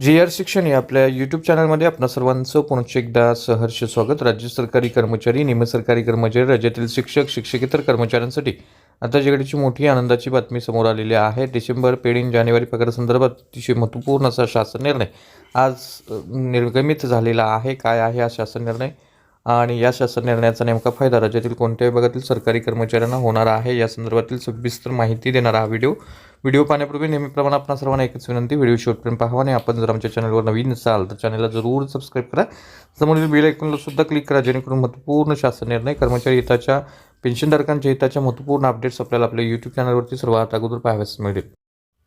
जी R शिक्षण या आपल्या यूट्यूब चॅनलमध्ये आपणा सर्वांचं पुनश्च एकदा सहर्ष स्वागत. राज्य सरकारी कर्मचारी निमसरकारी कर्मचारी राज्यातील शिक्षक शिक्षकेतर कर्मचाऱ्यांसाठी आता जगडीची मोठी आनंदाची बातमी समोर आलेली आहे. डिसेंबर पेड इन जानेवारी पगारासंदर्भात अतिशय महत्त्वपूर्ण असा शासन निर्णय आज निर्गमित झालेला आहे. काय आहे हा शासन निर्णय? आणि या शासन निर्णयाचा नेमका फायदा राज्यातील कोणत्याही भागातील सरकारी कर्मचाऱ्यांना होणार आहे? या संदर्भातील सविस्तर माहिती देणारा हा व्हिडिओ व्हिडिओ पाहण्यापूर्वी नेहमीप्रमाणे आपण सर्वांना एकच विनंती व्हिडिओ शेवटपर्यंत पाहावा आणि आपण जर आमच्या चॅनलवर नवीन असाल तर चॅनलला जरूर सबस्क्राईब करा. समोरील बेल ऐकूनला सुद्धा क्लिक करा जेणेकरून महत्त्वपूर्ण शासन निर्णय कर्मचारी हिताच्या पेन्शनधारकांच्या हिताच्या महत्त्वपूर्ण अपडेट्स आपल्याला आपल्या यूट्यूब चॅनलवरती सर्वात अगोदर पाहाव्यास मिळेल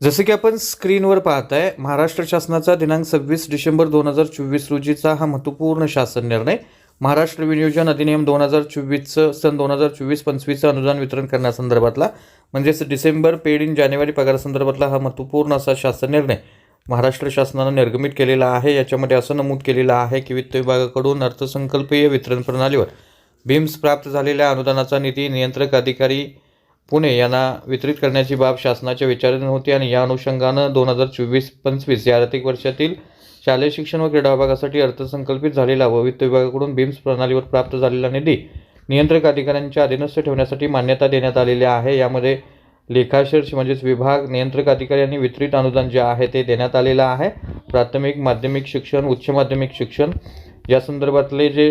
जसं की आपण स्क्रीनवर पाहताय महाराष्ट्र शासनाचा दिनांक सव्वीस डिसेंबर दोन हजार चोवीस रोजीचा हा महत्त्वपूर्ण शासन निर्णय. महाराष्ट्र विनियोजन अधिनियम दोन हजार चोवीसचं सन दोन हजार चोवीस पंचवीसचं अनुदान वितरण करण्यासंदर्भातला म्हणजेच डिसेंबर पेड इन जानेवारी पगारासंदर्भातला हा महत्त्वपूर्ण असा शासन निर्णय. महाराष्ट्र शासनानं निर्गमित केलेला आहे याच्यामध्ये असं नमूद केलेलं आहे की वित्त विभागाकडून अर्थसंकल्पीय वितरण प्रणालीवर बीम्स प्राप्त झालेल्या अनुदानाचा निधी नियंत्रक अधिकारी पुणे यांना वितरित करण्याची बाब शासनाच्या विचाराधीन होती आणि या अनुषंगानं दोन हजार चोवीस पंचवीस या आर्थिक वर्षातील शालेय शिक्षण व क्रीडा विभागासाठी अर्थसंकल्पित झालेला व वित्त विभागाकडून बीम्स प्रणालीवर प्राप्त झालेला निधी नियंत्रक अधिकाऱ्यांच्या अधीनस्थ ठेवण्यासाठी मान्यता देण्यात आलेली आहे. यामध्ये लेखाशीर्ष म्हणजेच विभाग नियंत्रक अधिकारी यांनी वितरित अनुदान जे आहे ते देण्यात आलेलं आहे. प्राथमिक माध्यमिक शिक्षण उच्च माध्यमिक शिक्षण या संदर्भातले जे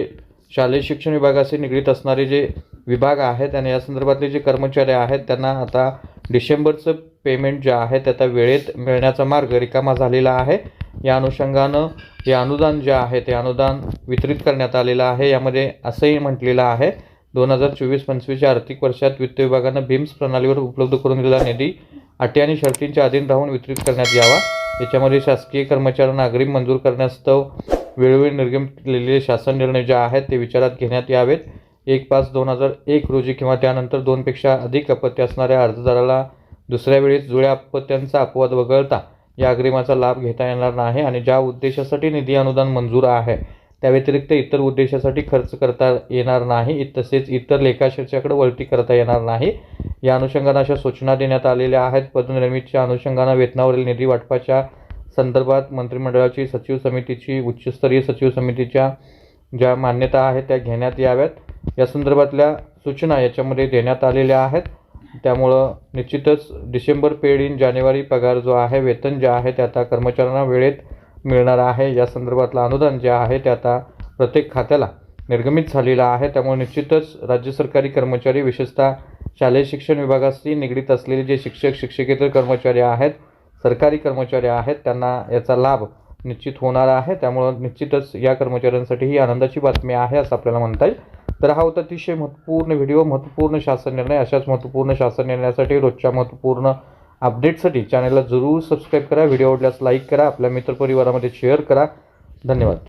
शालेय शिक्षण विभागाशी निगडीत असणारे जे विभाग आहेत आणि या संदर्भातले जे कर्मचारी आहेत त्यांना आता डिसेंबरचं पेमेंट जे आहे ते आता वेळेत मिळण्याचा मार्ग रिकामा झालेला आहे. या अनुषंगानं हे अनुदान जे आहे ते अनुदान वितरित करण्यात आलेलं आहे. यामध्ये असंही म्हटलेलं आहे दोन हजार चोवीस पंचवीसच्या आर्थिक वर्षात वित्त विभागानं भीम्स प्रणालीवर उपलब्ध करून दिलेला निधी अटी आणि शर्तींच्या अधीन राहून वितरित करण्यात यावा. याच्यामध्ये शासकीय कर्मचाऱ्यांना अग्रिम मंजूर करण्यास्तव वेळोवेळी निर्गमित शासन निर्णय जे आहेत ते विचारात घेण्यात यावेत. एक पाच दोन हजार एक रोजी किंवा त्यानंतर दोनपेक्षा अधिक अपत्य असणाऱ्या अर्जदाराला दुसऱ्या वेळेस जुळ्या अपत्यांचा अपवाद वगळता या अग्रिमाचा लाभ घेता येणार नाही आणि ज्या उद्देशासाठी निधी अनुदान मंजूर आहे त्या व्यतिरिक्त इतर उद्देशासाठी खर्च करता येणार नाही तसेच इतर लेखाशीर्षाकडे वळती करता येणार नाही. या अनुषंगानं अशा सूचना देण्यात आलेल्या आहेत. पदनिर्मितीच्या अनुषंगानं वेतनावरील निधी वाटपाच्या संदर्भात मंत्रिमंडळाची सचिव समितीची उच्चस्तरीय सचिव समितीच्या ज्या मान्यता आहेत त्या घेण्यात याव्यात. या संदर्भातल्या सूचना याच्यामध्ये देण्यात आलेल्या आहेत. त्यामुळं निश्चितच डिसेंबर पेड इन जानेवारी पगार जो आहे वेतन जे आहे ते आता कर्मचाऱ्यांना वेळेत मिळणार आहे. या संदर्भातलं अनुदान जे आहे ते आता प्रत्येक खात्याला निर्गमित झालेलं आहे. त्यामुळे निश्चितच राज्य सरकारी कर्मचारी विशेषतः शालेय शिक्षण विभागाशी निगडीत असलेले जे शिक्षक शिक्षकेतर कर्मचारी आहेत सरकारी कर्मचारी आहेत त्यांना याचा लाभ निश्चित होणार आहे. त्यामुळं निश्चितच या कर्मचाऱ्यांसाठी ही आनंदाची बातमी आहे असं आपल्याला म्हणता येईल. तर हा होता अतिशय महत्त्वपूर्ण व्हिडिओ महत्त्वपूर्ण शासन निर्णय. अशाच महत्त्वपूर्ण शासन निर्णयासाठी रोजच्या महत्त्वपूर्ण अपडेटसाठी चॅनलला जरूर सबस्क्राईब करा. व्हिडिओ आवडल्यास लाईक करा. आपल्या मित्रपरिवारामध्ये शेअर करा. धन्यवाद.